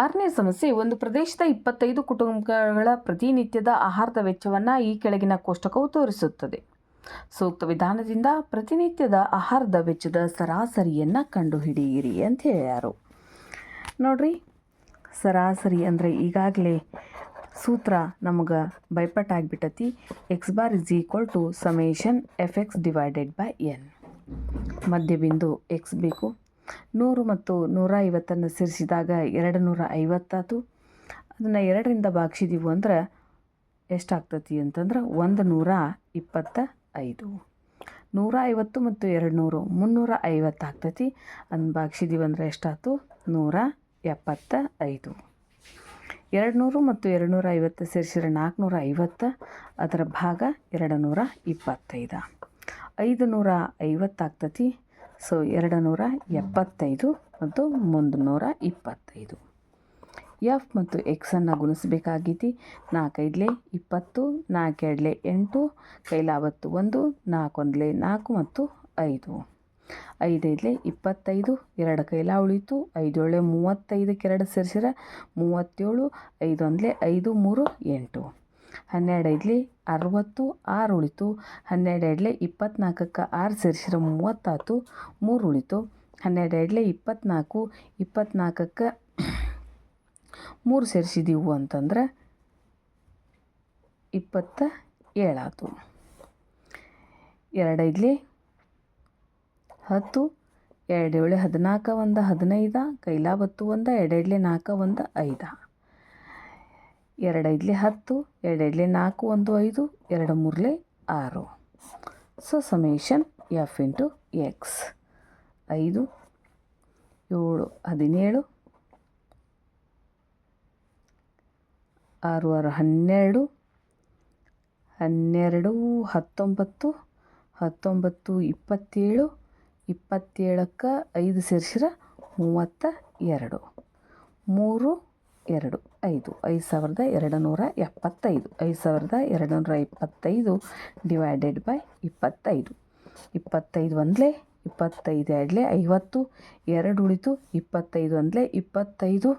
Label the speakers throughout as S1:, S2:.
S1: ಆರನೇ ಸಮಸ್ಯೆ, ಒಂದು ಪ್ರದೇಶದ ಇಪ್ಪತ್ತೈದು ಕುಟುಂಬಗಳ ಪ್ರತಿನಿತ್ಯದ ಆಹಾರದ ವೆಚ್ಚವನ್ನು ಈ ಕೆಳಗಿನ ಕೋಷ್ಟಕವು ತೋರಿಸುತ್ತದೆ. ಸೂಕ್ತ ವಿಧಾನದಿಂದ ಪ್ರತಿನಿತ್ಯದ ಆಹಾರದ ವೆಚ್ಚದ ಸರಾಸರಿಯನ್ನು ಕಂಡುಹಿಡಿಯಿರಿ ಅಂತ ಹೇಳ್ಯಾರು. ನೋಡ್ರಿ, ಸರಾಸರಿ ಅಂದರೆ ಈಗಾಗಲೇ ಸೂತ್ರ ನಮಗೆ ಬೈಪಟ್ ಆಗಿಬಿಟ್ಟತಿ x bar is equal to summation f x divided by n Madhyabindu x ಬೇಕು ನೂರು ಮತ್ತು ನೂರ ಐವತ್ತನ್ನು ಸೇರಿಸಿದಾಗ ಎರಡು ನೂರ ಐವತ್ತಾತು ಅದನ್ನು ಎರಡರಿಂದ ಭಾಗಿಸಿದೀವು ಅಂದ್ರೆ ಎಷ್ಟಾಗ್ತತಿ ಅಂತಂದ್ರೆ ಒಂದು ನೂರ ಇಪ್ಪತ್ತ ಐದು ನೂರ ಐವತ್ತು ಮತ್ತು ಎರಡು ನೂರು ಮುನ್ನೂರ ಐವತ್ತು ಆಗ್ತೈತಿ ಅದನ್ನ ಭಾಗಿಸಿದೀವಿ ಅಂದರೆ ಎಷ್ಟಾಯ್ತು ನೂರ ಎಪ್ಪತ್ತ ಐದು ಎರಡು ನೂರು ಮತ್ತು ಎರಡು ನೂರ ಐವತ್ತು ಸೇರಿಸಿದ್ರೆ ನಾಲ್ಕುನೂರ ಐವತ್ತು ಅದರ ಭಾಗ ಎರಡು ನೂರ ಇಪ್ಪತ್ತೈದು ಐದು ನೂರ ಐವತ್ತಾಗ್ತತಿ ಸೊ ಎರಡು ನೂರ ಎಪ್ಪತ್ತೈದು ಮತ್ತು ಒಂದು ನೂರ ಇಪ್ಪತ್ತೈದು ಎಫ್ ಮತ್ತು ಎಕ್ಸನ್ನು ಗುಣಿಸಬೇಕಾಗಿತಿ. ನಾಲ್ಕೈದಲೆ ಇಪ್ಪತ್ತು ನಾಲ್ಕೆರಡಲೆ ಎಂಟು, ಕೈಲಾವತ್ತು ಒಂದು, ನಾಲ್ಕೊಂದಲೆ ನಾಲ್ಕು ಮತ್ತು ಐದು. ಐದೈದಲೆ ಇಪ್ಪತ್ತೈದು, ಎರಡು ಕೈಲ ಉಳಿತು. ಐದೇಳೆ ಮೂವತ್ತೈದಕ್ಕೆ ಎರಡು ಸೇರಿಸಿರ ಮೂವತ್ತೇಳು, ಐದೊಂದಲೆ ಐದು, ಮೂರು, ಎಂಟು. ಹನ್ನೆರಡು ಐದಲೆ ಅರವತ್ತು, ಆರು ಉಳಿತು, ಹನ್ನೆರಡು ಎರಡಲೆ ಇಪ್ಪತ್ತ್ನಾಲ್ಕಕ್ಕೆ ಆರು ಸೇರಿಸಿದ್ರೆ ಮೂವತ್ತಾತು, ಮೂರು ಉಳಿತು, ಹನ್ನೆರಡು ಎರಡಲೆ ಇಪ್ಪತ್ತ್ನಾಲ್ಕು ಇಪ್ಪತ್ತ್ನಾಲ್ಕಕ್ಕೆ ಮೂರು ಸೇರಿಸಿದೀವು ಅಂತಂದ್ರೆ ಇಪ್ಪತ್ತ ಏಳಾತು. ಎರಡೈದಲೆ ಹತ್ತು ಎರಡೇಳೆ ಹದಿನಾಲ್ಕು ಒಂದು ಹದಿನೈದು, ಕೈಲಾಬತ್ತು ಒಂದು ಎರಡೆರಡ್ಲೆ ನಾಲ್ಕು ಒಂದು ಐದು. ಎರಡೈದಲೆ ಹತ್ತು ಎರಡೆರಡ್ಲೆ ನಾಲ್ಕು, ಒಂದು ಐದು, ಎರಡು ಮೂರಲೆ ಆರು. So summation f into x ಐದು, ಏಳು, ಹದಿನೇಳು, ಆರು ಆರು, ಹನ್ನೆರಡು ಹನ್ನೆರಡು, ಹತ್ತೊಂಬತ್ತು ಹತ್ತೊಂಬತ್ತು, ಇಪ್ಪತ್ತೇಳು, ಇಪ್ಪತ್ತೇಳಕ್ಕೆ ಐದು ಸೇರಿಸಿರ ಮೂವತ್ತ ಎರಡು. ಮೂರು ಎರಡು, ಐದು ಐದು ಸಾವಿರದ ಎರಡು ನೂರ ಎಪ್ಪತ್ತೈದು. ಐದು ಸಾವಿರದ ಎರಡು ನೂರ ಇಪ್ಪತ್ತೈದು ಡಿವೈಡೆಡ್ ಬೈ ಇಪ್ಪತ್ತೈದು. ಇಪ್ಪತ್ತೈದು ಒಂದಲೇ ಇಪ್ಪತ್ತೈದು ಎರಡಲೆ ಐವತ್ತು, ಎರಡು ಉಳಿತು ಇಪ್ಪತ್ತೈದು ಒಂದಲೇ ಇಪ್ಪತ್ತೈದು,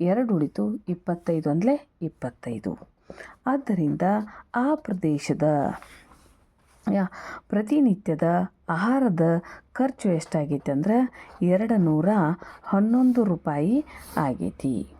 S1: ಎರಡು ಉಳಿತು ಇಪ್ಪತ್ತೈದು ಒಂದಲೇ ಇಪ್ಪತ್ತೈದು. ಆದ್ದರಿಂದ ಆ ಪ್ರದೇಶದ ಪ್ರತಿನಿತ್ಯದ ಆಹಾರದ ಖರ್ಚು ಎಷ್ಟಾಗೈತೆ ಅಂದ್ರೆ ಎರಡು ನೂರ ಹನ್ನೊಂದು ರೂಪಾಯಿ ಆಗೈತಿ.